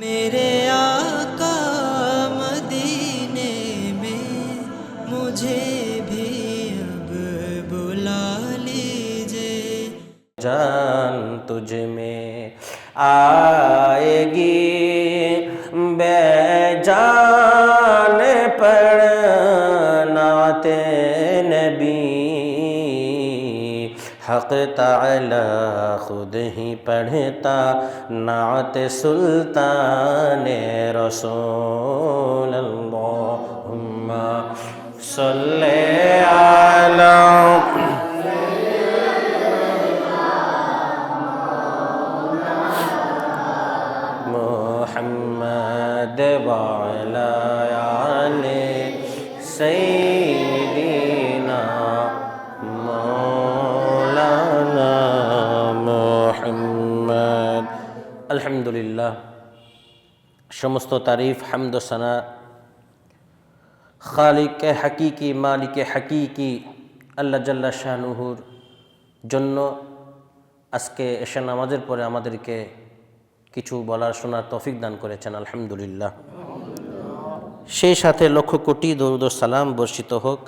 मेरे आका मदीने में मुझे भी अब बुला लीजिए। जान तुझ में आएगी बेजान पड़ नाते नबी। हक ताला پڑھتا نعت سلطان رسول اللہم صلی علی আলহামদুলিল্লাহ। সমস্ত তারিফ হামদোসানা খালিক হাকিকি, মালিকে হাকিকি, আল্লাহ জাল্লা শাহনুহুর জন্য আজকে এসে নামাজের পরে আমাদেরকে কিছু বলার শোনার তফিক দান করেছেন, আলহামদুলিল্লাহ। সেই সাথে লক্ষ কোটি দরুদ সালাম বর্ষিত হোক।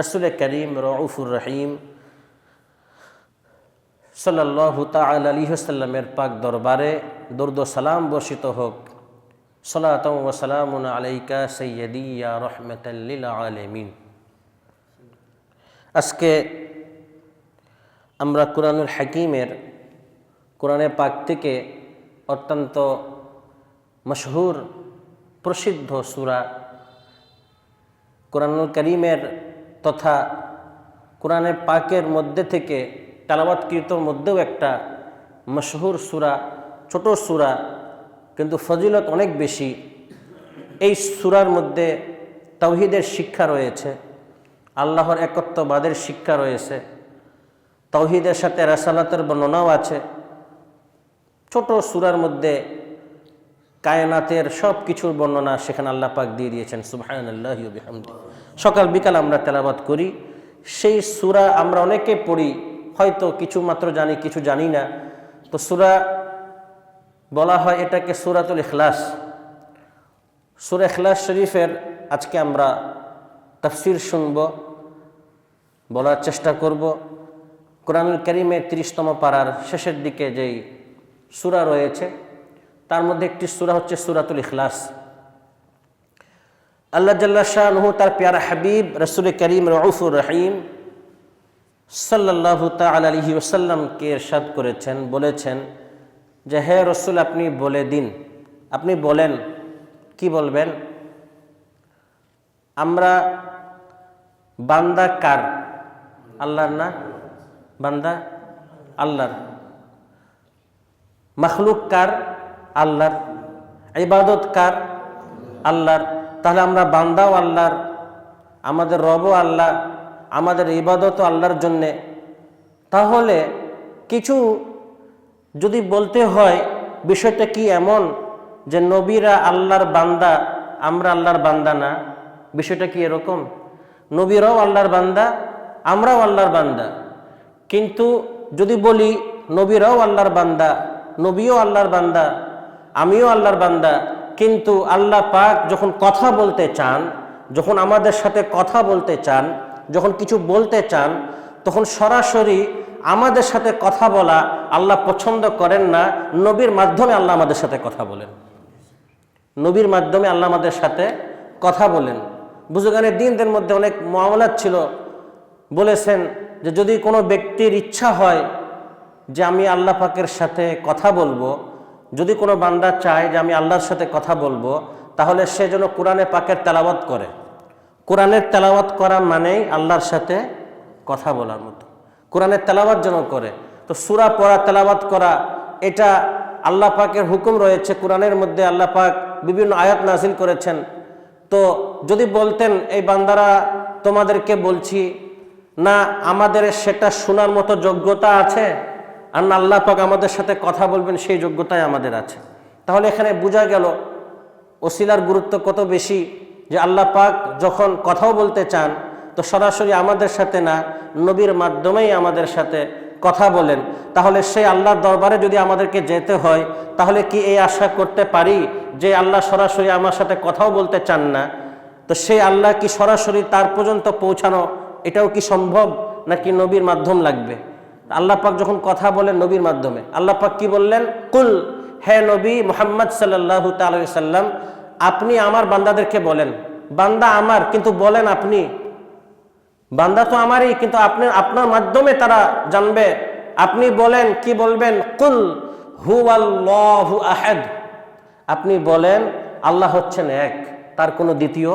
রসুল করিম রউফুর রহিম সাল্লাল্লাহু তাআলা আলাইহি ওয়াসাল্লামের পাক দরবারে দরুদ সালাম বর্ষিত হোক। সালাতু ওয়া সালামুন আলাইকা সাইয়্যিদি, ইয়া রাহমাতাল লিল আলামিন। আজকে আমরা কোরআনুল হাকিমের কোরআনে পাক থেকে অত্যন্ত মশহুর প্রসিদ্ধ সুরা কোরআনুল করিমের তথা কোরআনে পাকের মধ্যে থেকে তালাবাতকৃতর মধ্যেও একটা মশহুর সুরা, ছোট সুরা, কিন্তু ফজিলত অনেক বেশি। এই সুরার মধ্যে তৌহিদের শিক্ষা রয়েছে, আল্লাহর একত্ববাদের শিক্ষা রয়েছে তৌহিদের সাথে রাসালাতের বর্ণনাও আছে। ছোট সুরার মধ্যে কায়নাতের সব কিছুর বর্ণনা সেখানে আল্লাহ পাক দিয়ে দিয়েছেন বিহামদি সকাল বিকাল আমরা তেলাবাদ করি। সেই সুরা আমরা অনেকে পড়ি হয়তো কিছু মাত্র জানি, কিছু জানি না। তো সুরা বলা হয় এটাকে সুরাতুল ইখলাস। সুরা ইখলাস শরীফের আজকে আমরা তফসির শুনব, বলার চেষ্টা করব। কোরআনুল করিমের তিরিশতম পাড়ার শেষের দিকে যেই সুরা রয়েছে, তার মধ্যে একটি সুরা হচ্ছে সুরাতুল ইখলাস। আল্লাহ জাল্লা শাহ তার পেয়ারা হাবিব, রসুল করিম রউফুর রহিম সাল্লাহ তালি ওসাল্লামকে এরশাদ করেছেন, বলেছেন যে, হে রসুল, আপনি বলে দিন। আপনি বলেন, কি বলবেন? আমরা বান্দা কার? আল্লাহর না? বান্দা আল্লাহর। মখলুক কার? আল্লাহর। ইবাদত কার? আল্লাহর। তাহলে আমরা বান্দাও আল্লাহর, আমাদের রবও আল্লাহ আমাদের ইবাদত আল্লাহর জন্যে। তাহলে কিছু যদি বলতে হয়, বিষয়টা কি এমন যে নবীরা আল্লাহর বান্দা, আমরা আল্লাহর বান্দা না? বিষয়টা কি এরকম? নবীরাও আল্লাহর বান্দা, আমরাও আল্লাহর বান্দা। কিন্তু যদি বলি, নবীরাও আল্লাহর বান্দা, নবীও আল্লাহর বান্দা, আমিও আল্লাহর বান্দা, কিন্তু আল্লাহ পাক যখন কথা বলতে চান, যখন আমাদের সাথে কথা বলতে চান যখন কিছু বলতে চান, তখন সরাসরি আমাদের সাথে কথা বলা আল্লাহ পছন্দ করেন না, নবীর মাধ্যমে আল্লাহ আমাদের সাথে কথা বলেন। নবীর মাধ্যমে আল্লাহ আমাদের সাথে কথা বলেন। বুজুগানের দিনদের মধ্যে অনেক মামলাত ছিল। বলেছেন যে যদি কোনো ব্যক্তির ইচ্ছা হয় যে আমি আল্লাহ পাকের সাথে কথা বলব, যদি কোনো বান্দা চায় যে আমি আল্লাহর সাথে কথা বলব, তাহলে সে যেন কোরআনে পাকের তেলাওয়াত করে। কোরআনের তেলাওয়াত করা মানেই আল্লাহর সাথে কথা বলার মতো। কোরআনের তেলাওয়াত যেন করে। তো সুরা পড়া, তেলাওয়াত করা, এটা আল্লাহ পাকের হুকুম রয়েছে। কোরআনের মধ্যে আল্লাহ পাক বিভিন্ন আয়াত নাজিল করেছেন। তো যদি বলতেন, এই বান্দারা, তোমাদেরকে বলছি, না, আমাদের সেটা শোনার মতো যোগ্যতা আছে? আর না, আল্লাহ পাক আমাদের সাথে কথা বলবেন, সেই যোগ্যতাই আমাদের আছে। তাহলে এখানে বোঝা গেল, ওসিলার গুরুত্ব কত বেশি। যে আল্লাহ পাক যখন কথাও বলতে চান, তো সরাসরি আমাদের সাথে না, নবীর মাধ্যমেই আমাদের সাথে কথা বলেন। তাহলে সেই আল্লাহর দরবারে যদি আমাদেরকে যেতে হয়, তাহলে কি এই আশা করতে পারি যে আল্লাহ সরাসরি আমার সাথে কথাও বলতে চান না? তো সেই আল্লাহ কি সরাসরি তার পর্যন্ত পৌঁছানো, এটাও কি সম্ভব নাকি নবীর মাধ্যম লাগবে? আল্লাহ পাক যখন কথা বলেন নবীর মাধ্যমে, আল্লাহ পাক কি বললেন? কুল, হে নবী মোহাম্মদ সাল্লাহ সাল্লাম আপনি আমার বান্দাদেরকে বলেন। বান্দা আমার, কিন্তু বলেন আপনি। বান্দা তো আমারই, কিন্তু আপনি আপনার মাধ্যমে তারা জানবে। আপনি বলেন, কি বলবেন? কুল হু আল্লাহু আহাদ। আপনি বলেন, আল্লাহ হচ্ছেন এক, তার কোনো দ্বিতীয়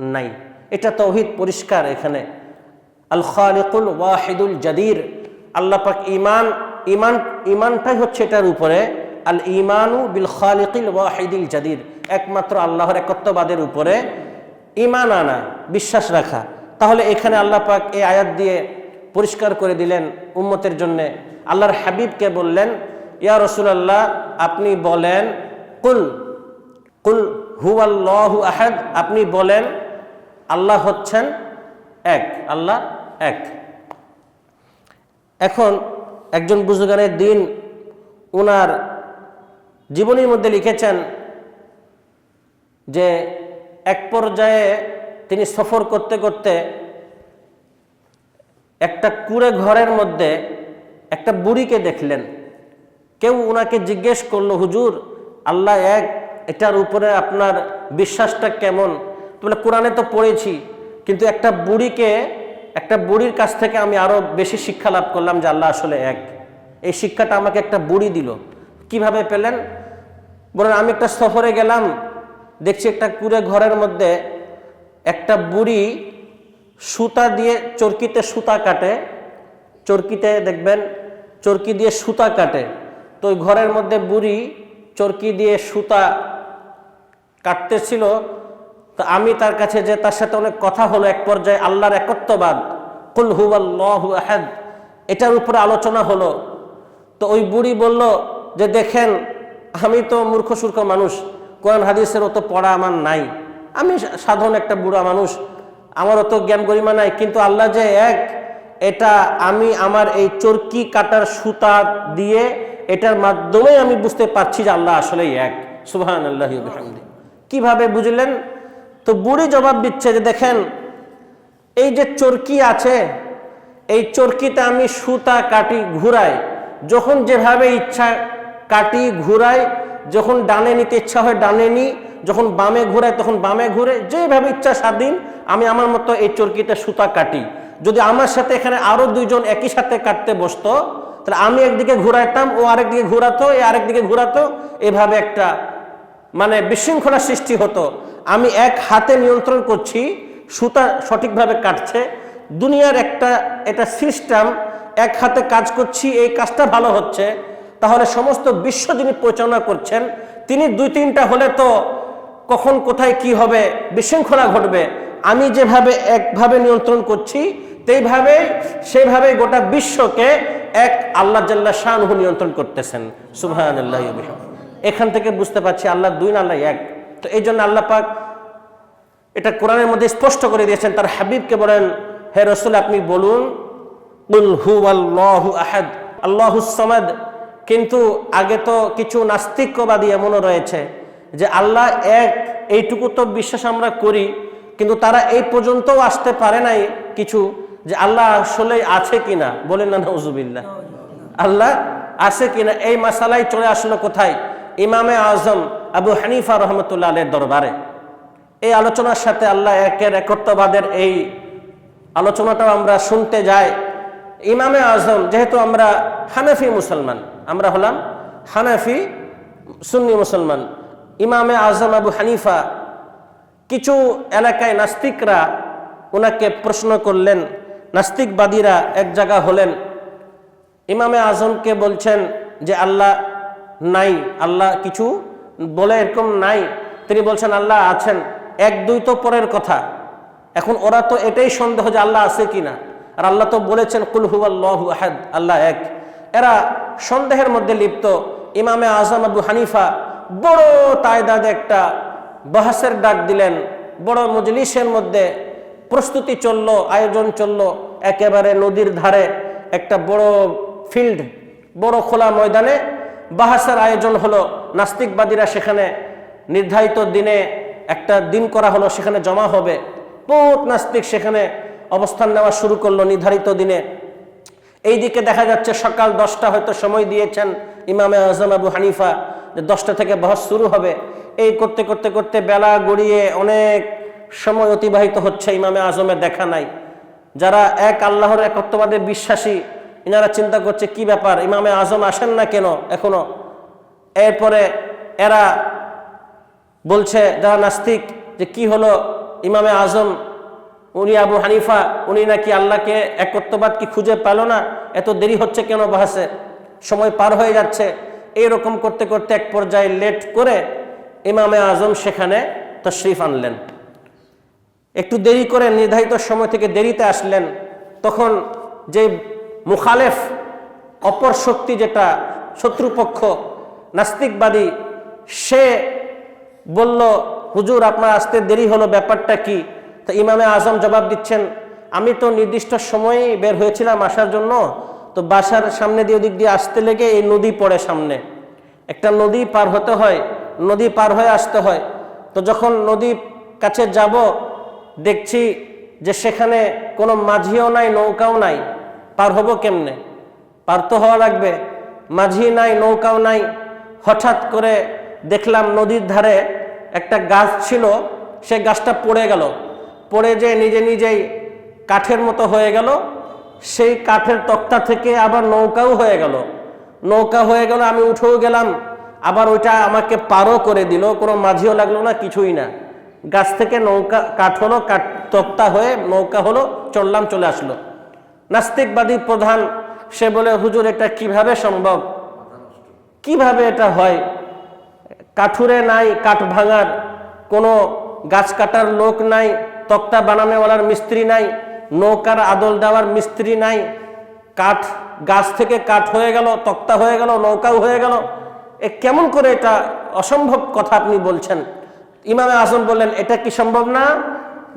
নাই। এটা তৌহিদ পরিষ্কার এখানে। আল খালিকুল ওয়াহিদুল জাদির। আল্লাহ পাক ইমান ইমান, ইমানটাই হচ্ছে এটার উপরে। আল ইমানু বিল খালিকিল ওয়াহিদুল জাদির একমাত্র আল্লাহর একত্ববাদের উপরে ইমান আনা, বিশ্বাস রাখা। তাহলে এখানে আল্লাহ পাক এই আয়াত দিয়ে পরিষ্কার করে দিলেন উম্মতের জন্যে। আল্লাহর হাবিবকে বললেন, ইয়া রসুলাল্লাহ, আপনি বলেন, কুল কুল হুয়াল্লাহু আহাদ। আপনি বলেন, আল্লাহ হচ্ছেন এক, আল্লাহ এক। এখন একজন বুজুগানের দিন ওনার জীবনীর মধ্যে লিখেছেন যে এক পর্যায়ে তিনি সফর করতে করতে একটা কুড়ে ঘরের মধ্যে একটা বুড়িকে দেখলেন। কেউ ওনাকে জিজ্ঞেস করল, হুজুর, আল্লাহ এক, এটার উপরে আপনার বিশ্বাসটা কেমন? বলে, কোরআনে তো পড়েছি, কিন্তু একটা বুড়িকে, একটা বুড়ির কাছ থেকে আমি আরও বেশি শিক্ষা লাভ করলাম যে আল্লাহ আসলে এক। এই শিক্ষাটা আমাকে একটা বুড়ি দিল। কীভাবে পেলেন? বলেন আমি একটা সফরে গেলাম, দেখছি একটা কুড়ে ঘরের মধ্যে একটা বুড়ি সুতা দিয়ে চরকিতে সুতা কাটে। চরকিতে দেখবেন, চরকি দিয়ে সুতা কাটে। তো ওই ঘরের মধ্যে বুড়ি চরকি দিয়ে সুতা কাটতেছিল। তো আমি তার কাছে যে তার সাথে অনেক কথা হলো, এক পর্যায়ে আল্লাহর একত্ববাদ, কুল হুয়াল্লাহু আহাদ। এটার উপরে আলোচনা হলো। তো ওই বুড়ি বলল যে, দেখেন আমি তো মূর্খ, সূর্খ মানুষ। কোরআন, হাদিসের অত পড়া আমার নাই। আমি সাধারণ একটা বুড়া মানুষ। আমার অত জ্ঞান গরিমা নাই। কিন্তু আল্লাহ যে এক, এটা আমি আমার এই চরকি কাটার সুতা দিয়ে এটার মাধ্যমে আমি বুঝতে পারছি যে আল্লাহ আসলেই এক। সুবহান আল্লাহ কীভাবে বুঝলেন? তো বুড়ি জবাব দিচ্ছে যে দেখেন, এই যে চরকি আছে, এই চরকিতে আমি সুতা কাটি ঘুরাই, যখন যেভাবে ইচ্ছা কাটি ঘুরাই, যখন ডানে নিতে ইচ্ছা হয় ডানে নি, যখন বামে ঘুরাই তখন বামে ঘুরে, যেভাবে ইচ্ছা স্বাধীন, আমি আমার মতো এই চরকিটা সুতা কাটি। যদি আমার সাথে এখানে আরও দুইজন একই সাথে কাটতে বসতো, তাহলে আমি একদিকে ঘুরাইতাম, ও আরেকদিকে ঘুরাতো, এ আরেকদিকে ঘুরাতো, এভাবে একটা মানে বিশৃঙ্খলা সৃষ্টি হতো। আমি এক হাতে নিয়ন্ত্রণ করছি, সুতা সঠিকভাবে কাটছে, দুনিয়ার একটা, এটা সিস্টেম, এক হাতে কাজ করছি, এই কাজটা ভালো হচ্ছে তাহলে সমস্ত বিশ্ব যিনি পরিচালনা করছেন, তিনি দুই তিনটা হলে তো কখন কোথায় কি হবে, বিশৃঙ্খলা ঘটবে। আমি যেভাবে একভাবে নিয়ন্ত্রণ করছি, তেইভাবে, সেভাবে গোটা বিশ্বকে এক আল্লাহ জাল্লা শাহু নিয়ন্ত্রণ করতেছেন। আল্লাহ এখান থেকে বুঝতে পারছি আল্লাহ দুই না আল্লাহ এক। তো এই জন্য আল্লাহ পাক এটা কোরআনের মধ্যে স্পষ্ট করে দিয়েছেন, তার হাবিবকে বলেন, হে রসুল, আপনি বলুন হু আল্লাহু কিন্তু আগে তো কিছু নাস্তিক্যবাদী এমনও রয়েছে যে আল্লাহ এক, এইটুকু তো বিশ্বাস আমরা করি, কিন্তু তারা এই পর্যন্তও আসতে পারে নাই কিছু যে আল্লাহ আসলে আছে কিনা। বলেন না নজুবিল্লাহ আল্লাহ আছে কিনা? এই মাসালাই চলে আসলো কোথায়? ইমামে আজম আবু হানিফা রহমতুল্লাহ আলের দরবারে। এই আলোচনার সাথে আল্লাহ একের একত্ববাদের এই আলোচনাটাও আমরা শুনতে যাই। ইমামে আজম, যেহেতু আমরা হানাফি মুসলমান, আমরা হলাম হানাফি সুন্নি মুসলমান। ইমামে আজম আবু হানিফা, কিছু এলাকায় নাস্তিকরা ওনাকে প্রশ্ন করলেন, নাস্তিকবাদীরা এক জায়গা হলেন। ইমামে আজমকে বলছেন যে, আল্লাহ নাই, আল্লাহ কিছু বলে এরকম নাই। তিনি বলছেন, আল্লাহ আছেন, এক দুই তো পরের কথা। এখন ওরা তো এটাই সন্দেহ যে আল্লাহ আছে কিনা? আর আল্লাহ তো বলেছেন, কুল হু আল্লাহ আহাদ আল্লাহ এক। এরা সন্দেহের মধ্যে লিপ্ত। ইমামে আজম আবু হানিফা বড় তায়দাদ একটা বহাসের ডাক দিলেন। বড় মজলিসের মধ্যে প্রস্তুতি চলল, আয়োজন চলল। একেবারে নদীর ধারে একটা বড় ফিল্ড, বড় খোলা ময়দানে বাহাসের আয়োজন হলো। নাস্তিকবাদীরা সেখানে নির্ধারিত দিনে একটা দিন করা হলো, সেখানে জমা হবে। বহুত নাস্তিক সেখানে অবস্থান নেওয়া শুরু করল নির্ধারিত দিনে। এই দিকে দেখা যাচ্ছে সকাল দশটা হয়তো সময় দিয়েছেন ইমামে আজম আবু হানিফা যে দশটা থেকে বহস শুরু হবে। এই করতে করতে করতে বেলা গড়িয়ে অনেক সময় অতিবাহিত হচ্ছে ইমামে আজমের দেখা নাই। যারা এক আল্লাহর একত্ববাদে বিশ্বাসী, ইনারা চিন্তা করছে, কি ব্যাপার? ইমামে আজম আসেন না কেন এখনও? এরপরে এরা বলছে, যারা নাস্তিক, যে কি হলো ইমামে আজম উনি আবু হানিফা, উনি নাকি আল্লাহকে একত্ববাদ কি খুঁজে পেল না? এত দেরি হচ্ছে কেন বাহাসে? সময় পার হয়ে যাচ্ছে। এইরকম করতে করতে এক পর্যায়ে লেট করে ইমামে আজম সেখানে তশরিফ আনলেন। একটু দেরি করে নির্ধারিত সময় থেকে দেরিতে আসলেন। তখন যে মুখালেফ, অপর শক্তি যেটা, শত্রুপক্ষ, নাস্তিকবাদী, সে বলল, হুজুর, আপনার আসতে দেরি হলো, ব্যাপারটা কি? তো ইমামে আজম জবাব দিচ্ছেন, আমি তো নির্দিষ্ট সময়েই বের হয়েছিলাম আসার জন্য, তো বাসার সামনে দিয়ে ওদিক দিয়ে আসতে লেগে এই নদী পড়ে সামনে। একটা নদী পার হতে হয়, নদী পার হয়ে আসতে হয়। তো যখন নদী কাছে যাব, দেখছি যে সেখানে কোনো মাঝিও নাই, নৌকাও নাই, পার হব কেমনে? পার তো হওয়া লাগবে, মাঝি নাই, নৌকাও নাই। হঠাৎ করে দেখলাম নদীর ধারে একটা গাছ ছিল, সে গাছটা পড়ে গেল। পড়ে যে নিজে নিজেই কাঠের মতো হয়ে গেল, সেই কাঠের তক্তা থেকে আবার নৌকাও হয়ে গেল। নৌকা হয়ে গেল, আমি উঠেও গেলাম, আবার ওইটা আমাকে পারও করে দিল, কোনো মাঝিও লাগল না, কিছুই না। গাছ থেকে নৌকা, কাঠ হলো, কাঠ তক্তা হয়ে নৌকা হলো চললাম চলে আসলো। নাস্তিকবাদী প্রধান, সে বলে, হুজুর, এটা কীভাবে সম্ভব? কীভাবে এটা হয়? কাঠুরে নাই, কাঠ ভাঙার, কোনো গাছ কাটার লোক নাই তক্তা বানানোওয়ালার মিস্ত্রি নাই, নৌকার আদল দেওয়ার মিস্ত্রি নাই। কাঠ গাছ থেকে কাঠ হয়ে গেল, তক্তা হয়ে গেল, নৌকাও হয়ে গেল। এ কেমন করে এটা অসম্ভব কথা আপনি বলছেন? ইমামে আজম বললেন, এটা কি সম্ভব না?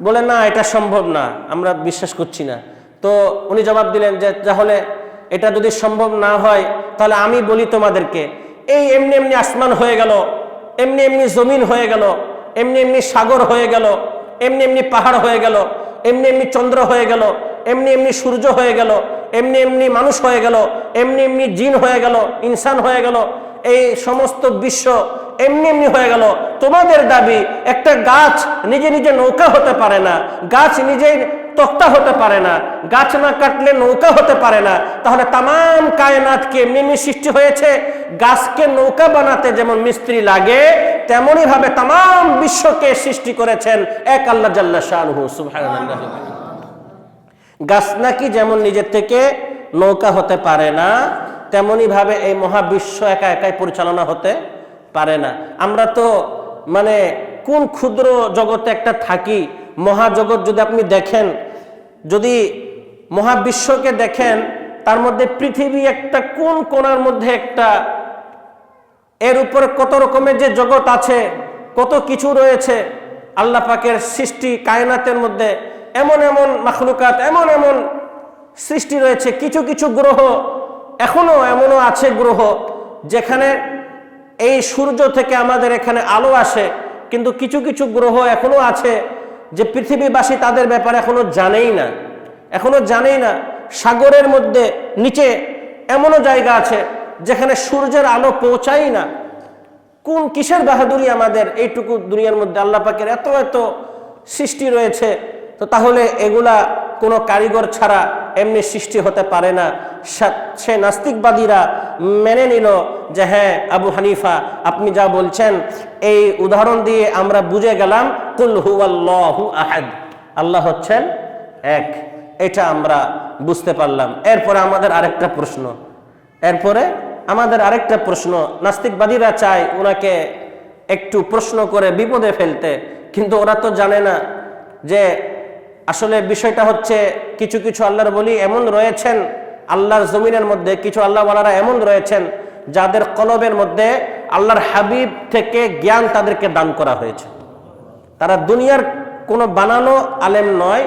বলে, না, এটা সম্ভব না, আমরা বিশ্বাস করছি না। তো উনি জবাব দিলেন যে, তাহলে এটা যদি সম্ভব না হয়, তাহলে আমি বলি তোমাদেরকে, এই এমনি এমনি আসমান হয়ে গেল, এমনি এমনি জমিন হয়ে গেল, এমনি এমনি সাগর হয়ে গেল এমনি এমনি পাহাড় হয়ে গেল, এমনি এমনি চন্দ্র হয়ে গেল, এমনি এমনি সূর্য হয়ে গেল, এমনি এমনি মানুষ হয়ে গেল, এমনি এমনি জিন হয়ে গেল, ইনসান হয়ে গেল, এই সমস্ত বিশ্ব এমনি এমনি হয়ে গেল। তোমাদের দাবি, একটা গাছ নিজে নিজে নৌকা হতে পারে না। গাছ নিজেই তক্তা হতে পারে না, গাছ না কাটলে নৌকা হতে পারে না। তাহলে তাম কায়নাতকে এমনি সৃষ্টি হয়েছে, গাছকে নৌকা বানাতে যেমন মিস্ত্রি লাগে তেমনি ভাবে তাম বিশ্বকে সৃষ্টি করেছেন এক আল্লাহ জাল্লা গাছ নাকি যেমন নিজের থেকে নৌকা হতে পারে না তেমনি ভাবে এই মহাবিশ্ব একা একাই পরিচালনা হতে পারে না। আমরা তো মানে কোন ক্ষুদ্র জগতে একটা থাকি মহাজগৎ যদি আপনি দেখেন, যদি মহাবিশ্বকে দেখেন, তার মধ্যে পৃথিবী একটা কোন কোণার মধ্যে একটা, এর উপরে কত রকমের যে জগৎ আছে, কত কিছু রয়েছে, আল্লাহ পাকের সৃষ্টি কায়নাতের মধ্যে এমন এমন মাখলুকাত, এমন এমন সৃষ্টি রয়েছে, কিছু কিছু গ্রহ এখনও এমনও আছে গ্রহ, যেখানে এই সূর্য থেকে আমাদের এখানে আলো আসে, কিন্তু কিছু কিছু গ্রহ এখনও আছে যে পৃথিবীবাসী তাদের ব্যাপারে এখনও জানেই না, এখনও জানেই না, সাগরের মধ্যে, নিচে এমনও জায়গা আছে যেখানে সূর্যের আলো পৌঁছাই না। কোন কিসের বাহাদুরি আমাদের এইটুকু দুনিয়ার মধ্যে আল্লাপাকের এত এত সৃষ্টি রয়েছে। তো তাহলে এগুলা কোনো কারিগর ছাড়া এমনি সৃষ্টি হতে পারে না। সে নাস্তিকবাদীরা মেনে নিল যে হ্যাঁ আবু হানিফা, আপনি যা বলছেন, এই উদাহরণ দিয়ে আমরা বুঝে গেলাম, কুল হুয়াল্লাহু আহাদ। আল্লাহ হচ্ছেন এক। এটা আমরা বুঝতে পারলাম। এরপরে আমাদের আরেকটা প্রশ্ন। এরপরে আমাদের আরেকটা প্রশ্ন। নাস্তিকবাদীরা চায় ওনাকে একটু প্রশ্ন করে বিপদে ফেলতে, কিন্তু ওরা তো জানে না যে আসলে বিষয়টা হচ্ছে কিছু কিছু আল্লাহর বলি এমন রয়েছেন, আল্লাহর জমিনের মধ্যে কিছু আল্লাহওয়ালারা এমন রয়েছেন যাদের কলবের মধ্যে আল্লাহর হাবিব থেকে জ্ঞান তাদেরকে দান করা হয়েছে। তারা দুনিয়ার কোনো বানানো আলেম নয়,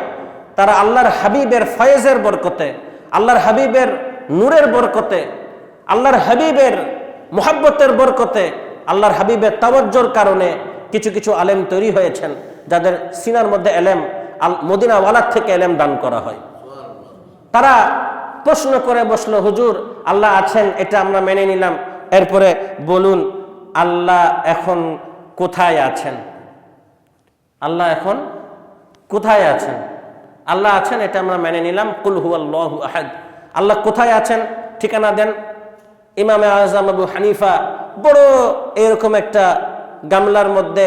তারা আল্লাহর হাবিবের ফয়েজের বরকতে, আল্লাহর হাবিবের নূরের বরকতে, আল্লাহর হাবিবের মোহাব্বতের বরকতে, আল্লাহর হাবিবের তাওয়াজ্জোর কারণে কিছু কিছু আলেম তৈরি হয়েছেন যাদের সিনার মধ্যে এলেম আল মদিনাওয়ালার থেকে এলেম দান করা হয়। তারা প্রশ্ন করে বসল, হুজুর, আল্লাহ আছেন, এটা আমরা মেনে নিলাম। এরপরে বলুন, আল্লাহ এখন কোথায় আছেন? আল্লাহ এখন কোথায় আছেন? আল্লাহ আছেন, এটা আমরা মেনে নিলাম। কুল আল্লাহ আহাদ। আল্লাহ কোথায় আছেন? ঠিকানা দেন। ইমামে আজম আবু হানিফা বড় এরকম একটা গামলার মধ্যে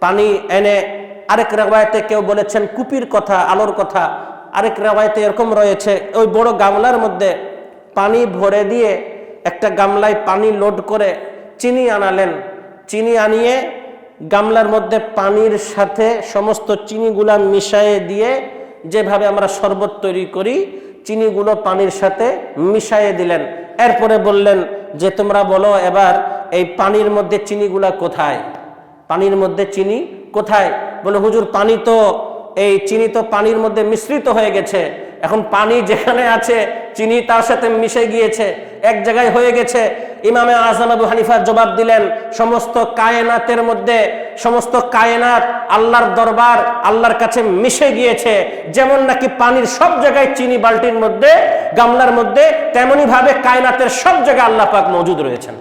পানি এনে আরেক রেওয়ায়তে কেউ বলেছেন, কুপির কথা, আলোর কথা। আরেক রেওয়ায়তে এরকম রয়েছে, ওই বড় গামলার মধ্যে পানি ভরে দিয়ে একটা গামলায় পানি লোড করে চিনি আনালেন। চিনি আনিয়ে গামলার মধ্যে পানির সাথে সমস্ত চিনিগুলা মিশায়ে দিয়ে যেভাবে আমরা শরবত তৈরি করি, চিনিগুলো পানির সাথে মিশায়ে দিলেন। এরপরে বললেন যে, তোমরা বলো এবার এই পানির মধ্যে চিনিগুলা কোথায়? পানির মধ্যে চিনি কোথায়? হুজুর, পানি তো এই চিনি তো পানির মধ্যে মিশ্রিত হয়ে গেছে। এখন পানি যেখানে আছে, চিনি তার সাথে মিশে গিয়েছে, এক জায়গায় হয়ে গেছে। ইমামে আজম আবু হানিফা জবাব দিলেন, সমস্ত কায়নাতের মধ্যে, সমস্ত কায়নাত আল্লাহর দরবার আল্লাহর কাছে মিশে গিয়েছে। যেমন নাকি পানির সব জায়গায় চিনি বালতির মধ্যে, গামলার মধ্যে তেমনি ভাবে কায়নাতের সব জায়গায় আল্লাহ পাক মজুদ রয়েছেন।